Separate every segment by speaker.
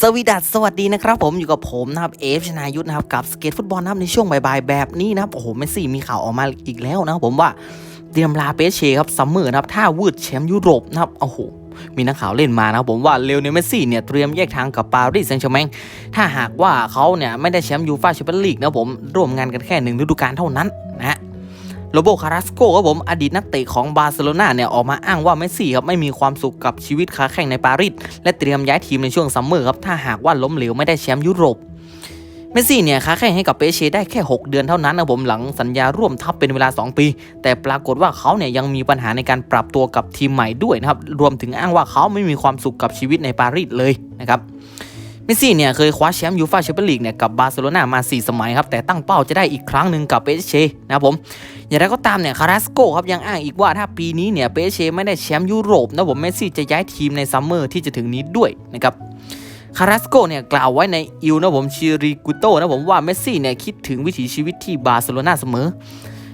Speaker 1: สวีดัสสวัสดีนะครับผมอยู่กับผมนะครับเอฟชนายุทธนะครับกับสเก็ตฟุตบอลนะครับในช่วงบ่ายๆแบบนี้นะครับโอ้โหเมสซี่มีข่าวออกมาอีกแล้วนะครับผมว่าเตรียมลาเปเชครับซัมเมอร์นะครับถ้าวืดแชมป์ยุโรปนะครับโอ้โหมีนักข่าวเล่นมานะครับผมว่าเลโอเนลเมสซี่เนี่ยเตรียมแยกทางกับปารีสแซงต์แชร์แมงถ้าหากว่าเขาเนี่ยไม่ได้แชมป์ยูฟ่าแชมเปี้ยนลีกนะผมร่วมงานกันแค่หนึ่งฤดูกาลเท่านั้นนะฮะ โรโบคาราสโกครับผมอดีตนักเตะของบาร์เซโลนาเนี่ยออกมาอ้างว่าเมสซี่ครับไม่มีความสุขกับชีวิตค้าแข่งในปารีสและเตรียมย้ายทีมในช่วงซัมเมอร์ครับถ้าหากว่าล้มเหลวไม่ได้แชมป์ยุโรปเมสซี่เนี่ยค้าแข่งให้กับเปเชได้แค่ 6 เดือนเท่านั้นนะผมหลังสัญญาร่วมทัพเป็นเวลา 2 ปี แต่ปรากฏว่าเขาเนี่ยยังมีปัญหาในการปรับตัวกับทีมใหม่ด้วยนะครับรวมถึงอ้างว่าเขาไม่มีความสุขกับชีวิตในปารีสเลยนะครับเมสซี่เนี่ยเคยคว้าแชมป์ยูฟ่าแชมเปี้ยนลีกเนี่ยกับบาร์เซโลนามา 4 สมัยครับแต่ตั้งเป้าจะได้อีกครั้งหนึ่งกับเปเชนะครับผม อย่างไรก็ตามเนี่ยคาราสโกครับยังอ้างอีกว่าถ้าปีนี้เนี่ยเปเชไม่ได้แชมป์ยุโรปนะผมเมสซี่จะย้ายทีมในซัมเมอร์ที่จะถึงนี้ด้วยนะครับคาราสโกเนี่ยกล่าวไว้ในอิวนะผมชิริกุโตนะผมว่าเมสซี่เนี่ยคิดถึงวิถีชีวิตที่บาร์เซโลนาเสมอ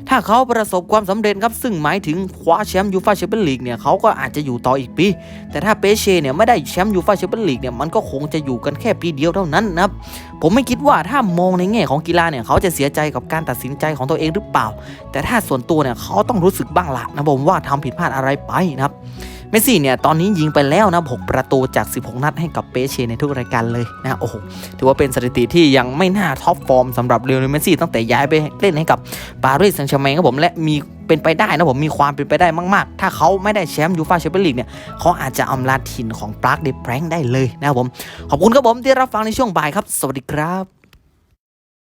Speaker 1: ถ้าเขาประสบความสำเร็จครับซึ่งหมายถึงคว้าแชมป์ยูฟ่าแชมเปี้ยนลีกเนี่ยเขาก็อาจจะอยู่ต่ออีกปี แต่ถ้าเปเช่เนี่ยไม่ได้แชมป์ยูฟ่าแชมเปี้ยนลีกเนี่ยมันก็คงจะอยู่กันแค่ปีเดียวเท่านั้นนะครับผมไม่คิดว่าถ้ามองในแง่ของกีฬาเนี่ยเขาจะเสียใจกับการตัดสินใจของตัวเองหรือเปล่า แต่ถ้าส่วนตัวเนี่ยเขาต้องรู้สึกบ้างละนะผมว่าทำผิดพลาดอะไรไปนะครับ เมสซี่เนี่ยตอนนี้ยิงไปแล้วนะ6ประตูจาก 16 นัดให้กับเปเช่ในทุกรายการเลยนะโอ้โหถือว่าเป็นสถิติที่ยังไม่น่าท็อปฟอร์มสำหรับเลโอเนลเมสซี่ตั้งแต่ย้ายไปเล่นให้กับปารีสแซงต์แชร์แมงครับผมและมีเป็นไปได้นะผมมีความเป็นไปได้มาก ๆ ถ้าเขาไม่ได้แชมป์ยูฟ่าแชมเปี้ยนลีกเนี่ยเขาอาจจะอำลาถิ่นของปรากเดแพรงได้เลยนะครับผม ขอบคุณครับผมที่รับฟังในช่วงบ่ายครับ สวัสดีครับ